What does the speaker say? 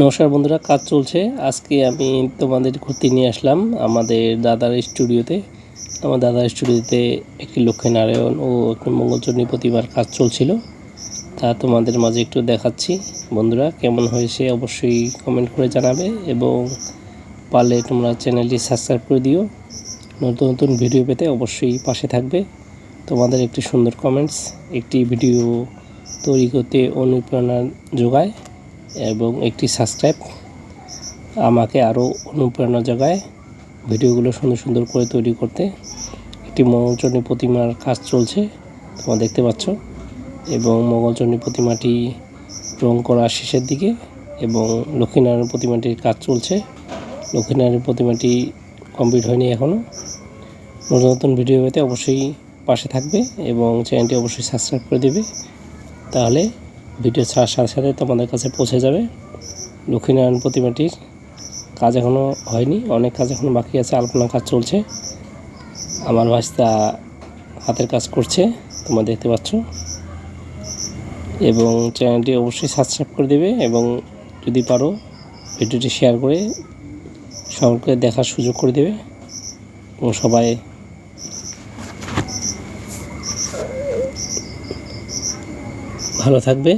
নমস্কার বন্ধুরা, কাজ চলছে। আজকে আমি তোমাদের ঘুরতে নিয়ে আসলাম আমাদের দাদার স্টুডিওতে। আমার দাদার স্টুডিওতে একটি লক্ষ্মীনারায়ণ ও একটি মঙ্গলচণ্ডী প্রতিমার কাজ চলছিল। তা তোমাদের মাঝে একটু দেখাচ্ছি। বন্ধুরা, কেমন হয়েছে অবশ্যই কমেন্ট করে জানাবে এবং পারলে তোমরা চ্যানেলটি সাবস্ক্রাইব করে দিও। নতুন নতুন ভিডিও পেতে অবশ্যই পাশে থাকবে। তোমাদের একটি সুন্দর কমেন্টস একটি ভিডিও তৈরি করতে অনুপ্রেরণা যোগায়। এবং একটি সাবস্ক্রাইব আমাকে আরও অনুপ্রেরণা যোগায় ভিডিওগুলো সুন্দর সুন্দর করে তৈরি করতে। একটি মঙ্গলচণ্ডী প্রতিমার কাজ চলছে, তোমরা দেখতে পাচ্ছ। এবং মঙ্গলচণ্ডী প্রতিমাটি রং করা শেষের দিকে এবং লক্ষ্মীনারায়ণ প্রতিমাটির কাজ চলছে। লক্ষ্মীনারায়ণ প্রতিমাটি কমপ্লিট হয়নি এখনও নতুন নতুন ভিডিও পেতে অবশ্যই পাশে থাকবে এবং চ্যানেলটি অবশ্যই সাবস্ক্রাইব করে দেবে। তাহলে ভিডিও ছাড়ার সাথে সাথে তোমাদের কাছে পৌঁছে যাবে। লক্ষ্মীনারায়ণ প্রতিমাটির কাজ এখনও হয়নি, অনেক কাজ এখনও বাকি আছে, আলপনা কাজ চলছে। আমার ভাস্তা হাতের কাজ করছে, তোমরা দেখতে পাচ্ছ। এবং চ্যানেলটি অবশ্যই সাবস্ক্রাইব করে দেবে এবং যদি পারো ভিডিওটি শেয়ার করে সকলকে দেখার সুযোগ করে দেবে। এবং সবাই ভালো থাকবে।